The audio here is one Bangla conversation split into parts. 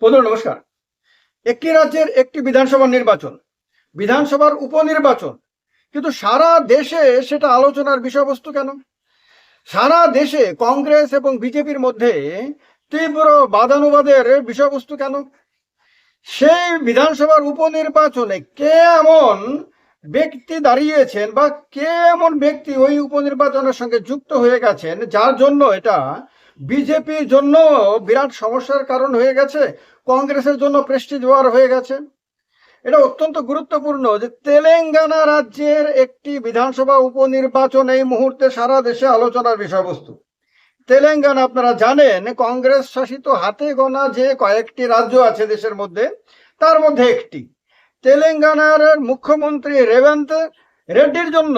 বন্ধুরা, নমস্কার। একটি রাজ্যের একটি বিধানসভা নির্বাচন, বিধানসভার উপনির্বাচন, কিন্তু সারা দেশে সেটা আলোচনার বিষয়বস্তু কেন? সারা দেশে কংগ্রেস এবং বিজেপির মধ্যে তীব্র বাদানুবাদের বিষয়বস্তু কেন? সেই বিধানসভার উপনির্বাচনে কে এমন ব্যক্তি দাঁড়িয়েছেন বা কে এমন ব্যক্তি ওই উপনির্বাচনের সঙ্গে যুক্ত হয়ে গেছেন, যার জন্য এটা বিজেপির জন্য বিরাট সমস্যার কারণ হয়ে গেছে, কংগ্রেসের জন্য প্রেস্টিজ ওয়ার হয়ে গেছে। এটা অত্যন্ত গুরুত্বপূর্ণ যে তেলেঙ্গানা রাজ্যের একটি বিধানসভা উপনির্বাচন এই মুহূর্তে সারা দেশে আলোচনার বিষয়বস্তু। তেলেঙ্গানা আপনারা জানেন, কংগ্রেস শাসিত হাতে গোনা যে কয়েকটি রাজ্য আছে দেশের মধ্যে, তার মধ্যে একটি। তেলেঙ্গানার মুখ্যমন্ত্রী রেবন্ত রেড্ডির জন্য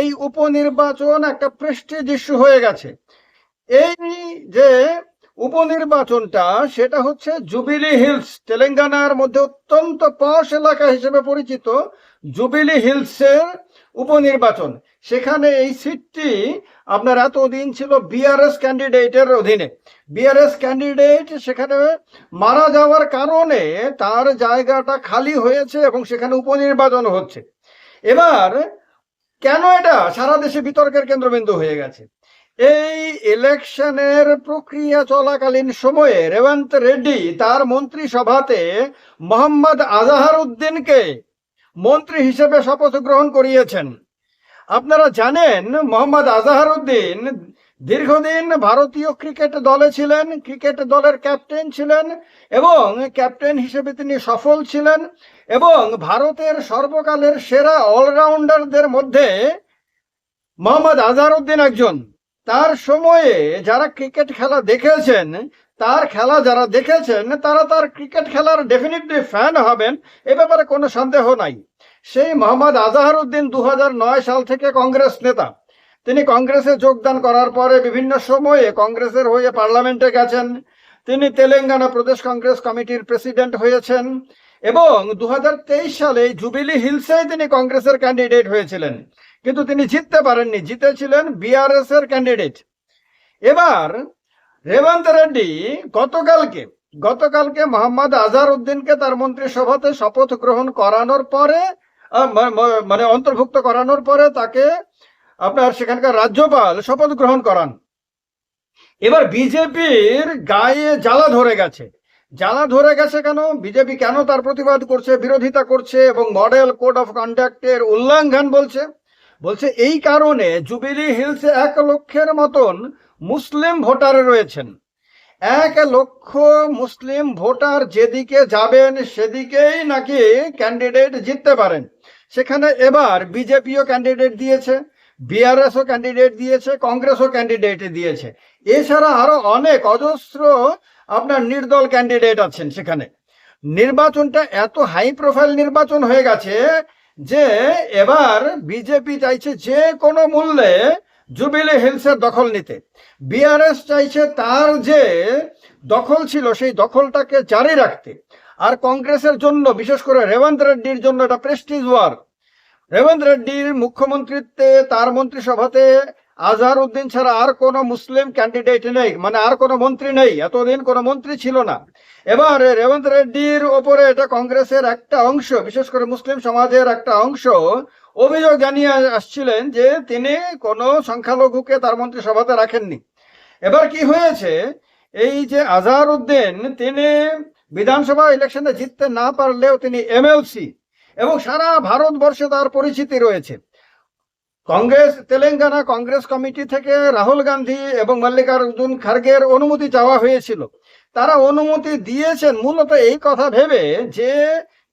এই উপনির্বাচন একটা প্রেস্টিজ ইস্যু হয়ে গেছে। এই যে উপনির্বাচনটা, সেটা হচ্ছে জুবিলি হিলস, তেলেঙ্গানার মধ্যে অত্যন্ত পশ এলাকা হিসেবে পরিচিত জুবিলি হিলসের উপনির্বাচন। সেখানে এই সিটটি আপনার এতদিন ছিল বিআরএস ক্যান্ডিডেটের অধীনে। বিআরএস ক্যান্ডিডেট সেখানে মারা যাওয়ার কারণে তার জায়গাটা খালি হয়েছে এবং সেখানে উপনির্বাচন হচ্ছে। এবার কেন এটা? সারা দেশে বিতর্কের কেন্দ্রবিন্দু হয়ে গেছে। এই ইলেকশনের প্রক্রিয়া চলাকালীন সময়ে রেবন্ত রেড্ডি তার মন্ত্রিসভাতে মোহাম্মদ আজাহার উদ্দিনকে মন্ত্রী হিসেবে শপথ গ্রহণ করিয়েছেন। আপনারা জানেন, মোহাম্মদ আজাহার উদ্দিন দীর্ঘদিন ভারতীয় ক্রিকেট দলে ছিলেন, ক্রিকেট দলের ক্যাপ্টেন ছিলেন এবং ক্যাপ্টেন হিসেবে তিনি সফল ছিলেন এবং ভারতের সর্বকালের সেরা অলরাউন্ডারদের মধ্যে মোহাম্মদ আজহার উদ্দিন একজন। তার সময়ে যারা ক্রিকেট খেলা দেখেছেন, তার খেলা যারা দেখেছেন, তারা তার ক্রিকেট খেলার ডেফিনেটলি ফ্যান হবেন, এ ব্যাপারে কোনো সন্দেহ নাই। সেই মোহাম্মদ আজহার উদ্দিন দু সাল থেকে কংগ্রেস নেতা। তিনি কংগ্রেসে যোগদান করার পরে বিভিন্ন সময়ে কংগ্রেসের হয়ে পার্লামেন্টে গেছেন। তিনি তেলেঙ্গানা প্রদেশ কংগ্রেস কমিটির প্রেসিডেন্ট হয়েছেন এবং দু হাজার তেইশ সালে জুবিলি হিলসে তিনি কংগ্রেসের ক্যান্ডিডেট হয়েছিলেন। কিন্তু তিনি জিততে পারেননি। জিতেছিলেন বিআরএস এর ক্যান্ডিডেট এবার রেবন্ত রেড্ডি গতকালকে গতকালকে মোহাম্মদ আজহার উদ্দিনকে তার মন্ত্রিসভাতে শপথ গ্রহণ করানোর পরে মানে অন্তর্ভুক্ত করানোর পরে তাকে আপনার সেখানকার রাজ্যপাল শপথ গ্রহণ করান। এবার বিজেপির গায়ে জ্বালা ধরে গেছে। জ্বালা ধরে গেছে কেন? বিজেপি কেন তার প্রতিবাদ করছে, বিরোধিতা করছে এবং মডেল কোড অফ কন্ডাক্টের উল্লঙ্ঘন বলছে? বলছে, এই কারণে জুবিলি হিলসে এক লক্ষের মতন মুসলিম ভোটার রয়েছেন। এক লক্ষ মুসলিম ভোটার যেদিকে যাবেন, সেদিকেই নাকি ক্যান্ডিডেট জিততে পারেন। সেখানে এবার বিজেপিও ক্যান্ডিডেট দিয়েছে, বিআরএসও ক্যান্ডিডেট দিয়েছে, কংগ্রেসও ক্যান্ডিডেট দিয়েছে। এছাড়া আরও অনেক অজস্র আপনার নির্দল ক্যান্ডিডেট আছেন সেখানে। নির্বাচনটা এত হাই প্রোফাইল নির্বাচন হয়ে গেছে যে এবার বিজেপি চাইছে যে কোনো মূল্যে জুবিলি হিলসের দখল নিতে। বিআরএস চাইছে তার যে দখল ছিল, সেই দখলটাকে জারি রাখতে। আর কংগ্রেসের জন্য, বিশেষ করে রেবন্ত রেড্ডির জন্য এটা প্রেস্টিজ ওয়ার রেবন্ত রেড্ডির মুখ্যমন্ত্রীত্বে, তার মন্ত্রিসভাতে আজহার উদ্দিন ছাড়া আর কোনো মুসলিম ক্যান্ডিডেট নেই। মানে আর কোনো মন্ত্রী নেই। এতদিন কোনো মন্ত্রী ছিল না। এবার রেবন্ত রেড্ডির ওপরে এটা কংগ্রেসের একটা অংশ, বিশেষ করে মুসলিম সমাজের একটা অংশ, অভিযোগ জানিয়ে আসছিলেন যে তিনি কোনো সংখ্যালঘুকে তার মন্ত্রিসভাতে রাখেননি। এবার কি হয়েছে? এই যে আজহার উদ্দিন তিনি বিধানসভা ইলেকশনে জিততে না পারলেও তিনি এমএলসি এবং সারা ভারতবর্ষে তার পরিচিতি রয়েছে। কংগ্রেস, তেলেঙ্গানা কংগ্রেস কমিটি থেকে রাহুল গান্ধী এবং মল্লিকার্জুন খার্গের অনুমতি চাওয়া হয়েছিল। তারা অনুমতি দিয়েছেন মূলত এই কথা ভেবে যে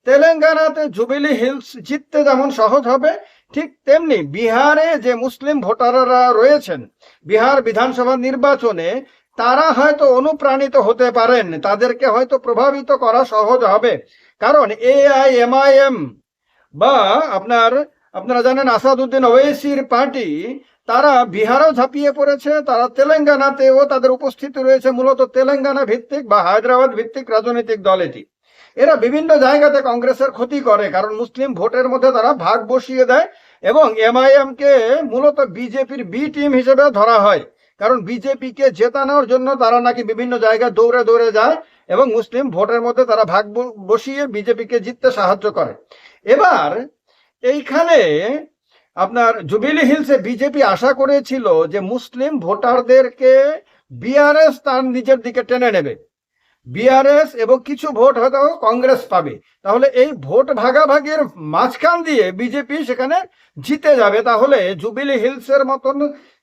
তেলেঙ্গানাতে জুবিলি হিলস জিততে যেমন সহজ হবে, ঠিক তেমনি বিহারে যে মুসলিম ভোটাররা রয়েছেন, বিহার বিধানসভা নির্বাচনে তারা হয়তো অনুপ্রাণিত হতে পারেন, তাদেরকে হয়তো প্রভাবিত করা সহজ হবে। কারণ এআইএমআইএম বা আপনার, আপনারা জানেন আসাদুদ্দিন ওয়েসির পার্টি তারা বিহারও ঝাঁপিয়ে পড়েছে, তারা তেলেঙ্গানাতেও তাদের উপস্থিতি রয়েছে, মূলত তেলেঙ্গানা ভিত্তিক বা হায়দ্রাবাদ ভিত্তিক রাজনৈতিক দল এটি। এরা বিভিন্ন জায়গাতে কংগ্রেসের ক্ষতি করে, কারণ মুসলিম ভোটের মধ্যে তারা ভাগ বসিয়ে দেয় এবং এমআইএম কে মূলত বিজেপির বি টিম হিসেবে ধরা হয়, কারণ বিজেপিকে জেতানোর জন্য তারা নাকি বিভিন্ন জায়গায় দৌড়ে দৌড়ে যায় এবং মুসলিম ভোটের মধ্যে তারা ভাগ বসিয়ে বিজেপিকে জিততে সাহায্য করে। এবার এইখানে আপনার জুবিলি হিলসে বিজেপি আশা করেছিল যে মুসলিম ভোটারদেরকে বিআরএস তার নিজের দিকে টেনে নেবে। বিআরএস এবং কিছু ভোট হয়তো কংগ্রেস পাবে। তাহলে এই ভোট ভাগাভাগির মাঝখান দিয়ে বিজেপি সেখানে জিতে যাবে। তাহলে জুবিলি হিলসের মতন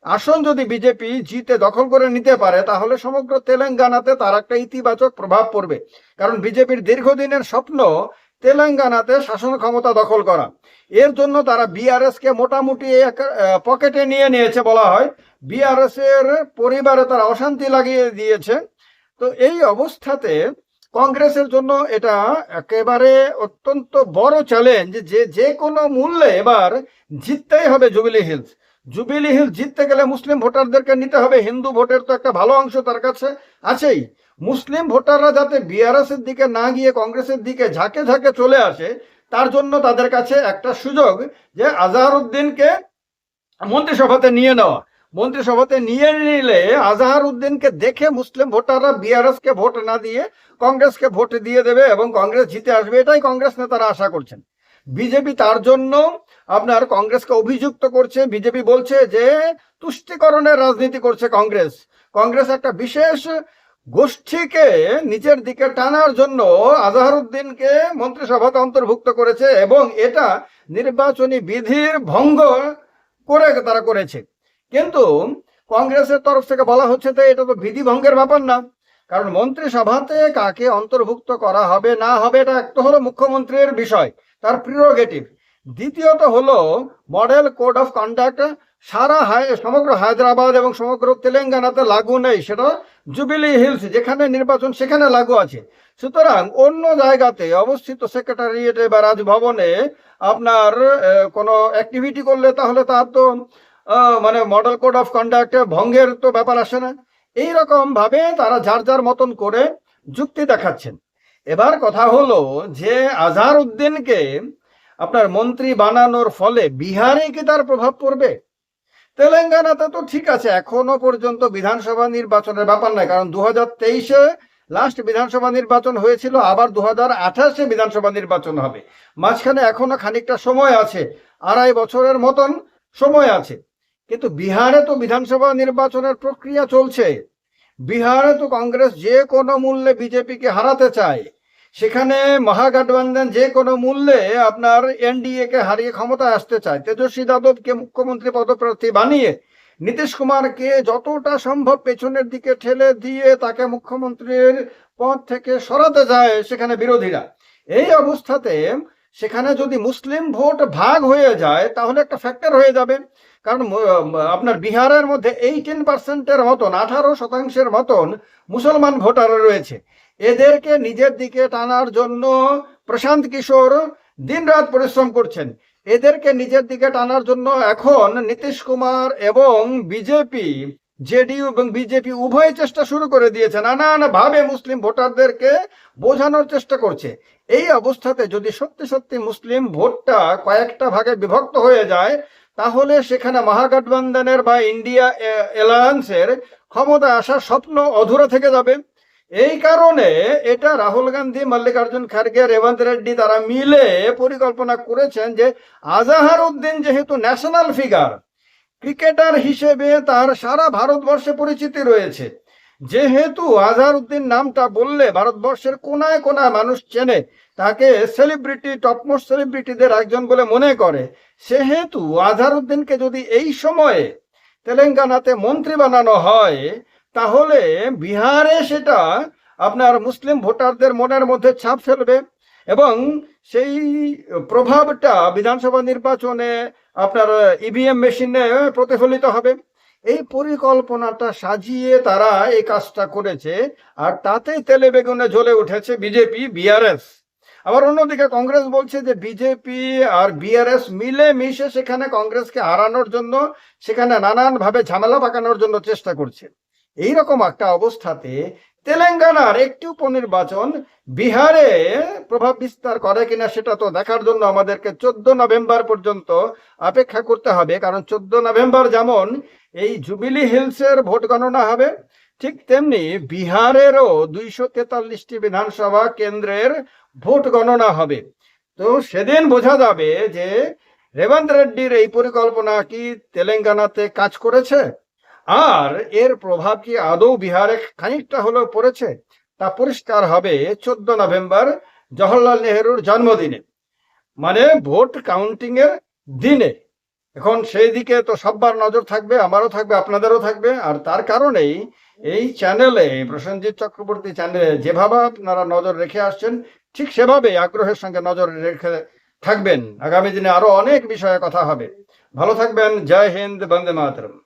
আসন যদি বিজেপি জিতে দখল করে নিতে পারে, তাহলে সমগ্র তেলেঙ্গানাতে তার একটা ইতিবাচক প্রভাব পড়বে। কারণ বিজেপির দীর্ঘদিনের স্বপ্ন তেলেঙ্গানাতে শাসন ক্ষমতা দখল করা। এর জন্য তারা বিআরএস কে মোটামুটি পকেটে নিয়ে নিয়েছে বলা হয়। বিআরএস এর পরিবারে তারা অশান্তি লাগিয়ে দিয়েছে। তো এই অবস্থাতে কংগ্রেসের জন্য এটা একেবারে অত্যন্ত বড় চ্যালেঞ্জ যে যে কোনো মূল্যে এবার জিততেই হবে জুবিলি হিলস জুবিলি হিলস জিততে গেলে মুসলিম ভোটারদেরকে নিতে হবে। হিন্দু ভোটের তো একটা ভালো অংশ তার কাছে আছেই। মুসলিম ভোটাররা যাতে বিআরএস এর দিকে না গিয়ে কংগ্রেসের দিকে ঝাঁকে ঝাঁকে চলে আসে, তার জন্য তাদের কাছে একটা সুযোগ যে আজহারউদ্দিনকে মন্ত্রিসভাতে নিয়ে নেওয়া। মন্ত্রিসভাতে নিয়ে নিলে আজহার উদ্দিনকে দেখে মুসলিম ভোটাররা বিআরএস কে ভোট না দিয়ে কংগ্রেসকে ভোট দিয়ে দেবে এবং কংগ্রেস জিতে আসবে, এটাই কংগ্রেস নেতারা আশা করছেন। বিজেপি তার জন্য আপনার কংগ্রেসকে অভিযুক্ত করছে। বিজেপি বলছে যে তুষ্টিকরণের রাজনীতি করছে কংগ্রেস। কংগ্রেস একটা বিশেষ গোষ্ঠীকে নিজের দিকে টানার জন্য আজহারউদ্দিনকে মন্ত্রিসভাতে অন্তর্ভুক্ত করেছে এবং এটা নির্বাচনী বিধির ভঙ্গ করে তারা করেছে। কিন্তু কংগ্রেসের তরফ থেকে বলা হচ্ছে যে এটা তো বিধি ভঙ্গের ব্যাপার না, কারণ মন্ত্রিসভাতে কাকে অন্তর্ভুক্ত করা হবে না হবে এটা একটা হলো মুখ্যমন্ত্রীর বিষয়, তার প্রিরোগেটিভ দ্বিতীয়ত হলো মডেল কোড অফ কন্ডাক্ট সারা সমগ্র হায়দ্রাবাদ এবং সমগ্র তেলেঙ্গানাতে লাগু নেই, সেটা জুবিলি হিলস, যেখানে নির্বাচন সেখানে লাগু আছে। সুতরাং অন্য জায়গাতে অবস্থিত সেক্রেটারিয়েটে বা রাজভবনে আপনার কোনো অ্যাক্টিভিটি করলে তাহলে তার তো মানে মডেল কোড অফ কন্ডাক্ট ভঙ্গের তো ব্যাপার আসে না। এই রকম ভাবে তারা যার যার মতন করে যুক্তি দেখাচ্ছেন। এবার কথা হলো যে আজহার উদ্দিনকে আপনার মন্ত্রী বানানোর ফলে বিহারে কি তার প্রভাব পড়বে? তেলেঙ্গানাতে তো ঠিক আছে, এখনও পর্যন্ত বিধানসভা নির্বাচনের ব্যাপার নাই, কারণ দু হাজার তেইশে লাস্ট বিধানসভা নির্বাচন হয়েছিল, আবার দু হাজার আঠাশে বিধানসভা নির্বাচন হবে। মাঝখানে এখনও খানিকটা সময় আছে, আড়াই বছরের মতন সময় আছে। কিন্তু বিহারে তো বিধানসভা নির্বাচনের প্রক্রিয়া চলছে। বিহারে তো কংগ্রেস যে কোনো মূল্যে বিজেপিকে হারাতে চায়। সেখানে মহাগঠবন্ধন যে কোনো মূল্যে আপনার এনডিএ কে হারিয়ে ক্ষমতায় আসতে চায়। তেজস্বী যাদবকে মুখ্যমন্ত্রী পদপ্রার্থী বানিয়ে নীতিশ কুমারকে যতটা সম্ভব পেছনের দিকে ঠেলে দিয়ে তাকে মুখ্যমন্ত্রীর পদ থেকে সরাতে যায় সেখানে বিরোধীরা। এই অবস্থাতে সেখানে যদি মুসলিম ভোট ভাগ হয়ে যায়, তাহলে একটা ফ্যাক্টর হয়ে যাবে। কারণ আপনার বিহারের মধ্যে এইটিন পার্সেন্টের মতন, আঠারো শতাংশের মতন মুসলমান ভোটার রয়েছে। এদেরকে নিজের দিকে টানার জন্য প্রশান্ত কিশোর দিনরাত পরিশ্রম করছেন। এদেরকে নিজের দিকে টানার জন্য এখন নীতিশ কুমার এবং বিজেপি, জেডিইউ এবং বিজেপি উভয় চেষ্টা শুরু করে দিয়েছে। নানান ভাবে মুসলিম ভোটারদেরকে বোঝানোর চেষ্টা করছে। এই অবস্থাতে যদি সত্যি সত্যি মুসলিম ভোটটা কয়েকটা ভাগে বিভক্ত হয়ে যায়, তাহলে সেখানে মহাগঠবন্ধনের বা ইন্ডিয়া অ্যালায়েন্সের ক্ষমতা আসার স্বপ্ন অধুরা থেকে যাবে। এই কারণে এটা রাহুল গান্ধী, মল্লিকার্জুন খার্গে, রেবন্ত রেড্ডি তারা মিলে পরিকল্পনা করেছেন যে আজাহার উদ্দিন যেহেতু ন্যাশনাল ফিগার ক্রিকেটার হিসেবে তার সারা ভারতবর্ষে পরিচিতি রয়েছে। যেহেতু আজহার উদ্দিন নামটা বললে ভারতবর্ষের কোনায় কোনায় মানুষ চেনে, তাকে সেলিব্রিটি টপমোস্ট সেলিব্রিটিদের একজন বলে মনে করে, সেহেতু আজহার উদ্দিনকে যদি এই সময়ে তেলেঙ্গানাতে মন্ত্রী বানানো হয় তাহলে বিহারে সেটা আপনার মুসলিম ভোটারদের মনের মধ্যে ছাপ ফেলবে এবং সেই প্রভাবটা বিধানসভা নির্বাচনে আপনার ইভিএম মেশিনে প্রতিফলিত হবে। এই পরিকল্পনাটা সাজিয়ে তারা এই কাজটা করেছে আর তাতেই তেলে বেগুনে জ্বলে উঠেছে বিজেপি বিআরএস আবার অন্যদিকে কংগ্রেস বলছে যে বিজেপি আর বিআরএস মিলে মিশে সেখানে কংগ্রেসকে হারানোর জন্য, সেখানে নানানভাবে ঝামেলা পাকানোর জন্য চেষ্টা করছে। এইরকম একটা অবস্থাতে তেলেঙ্গানার একটি উপনির্বাচন বিহারে প্রভাব বিস্তার করে কিনা সেটা তো দেখার জন্য আমাদেরকে চোদ্দ নভেম্বর পর্যন্ত অপেক্ষা করতে হবে। কারণ চোদ্দ নভেম্বর যেমন এই জুবিলি হিলসের ভোট গণনা হবে, ঠিক তেমনি বিহারেরও দুইশো তেতাল্লিশটি বিধানসভা কেন্দ্রের ভোট গণনা হবে। তো সেদিন বোঝা যাবে যে রেবন্ত রেড্ডির এই পরিকল্পনা কি তেলেঙ্গানাতে কাজ করেছে? আর এর প্রভাব কি আদৌ বিহারে খানিকটা হলেও পড়েছে? তা পরিষ্কার হবে চোদ্দ নভেম্বর, জওহরলাল নেহরুর জন্মদিনে। মানে ভোট কাউন্টিং এর দিনে। এখন সেই দিকে তো সব্বার নজর থাকবে, আমারও থাকবে, আপনাদেরও থাকবে। আর তার কারণেই এই চ্যানেলে প্রসেনজিৎ চক্রবর্তী চ্যানেলে যেভাবে আপনারা নজর রেখে আসছেন, ঠিক সেভাবে আগ্রহের সঙ্গে নজর রেখে থাকবেন। আগামী দিনে আরও অনেক বিষয়ে কথা হবে। ভালো থাকবেন, জয় হিন্দ, বন্দে মাতরম।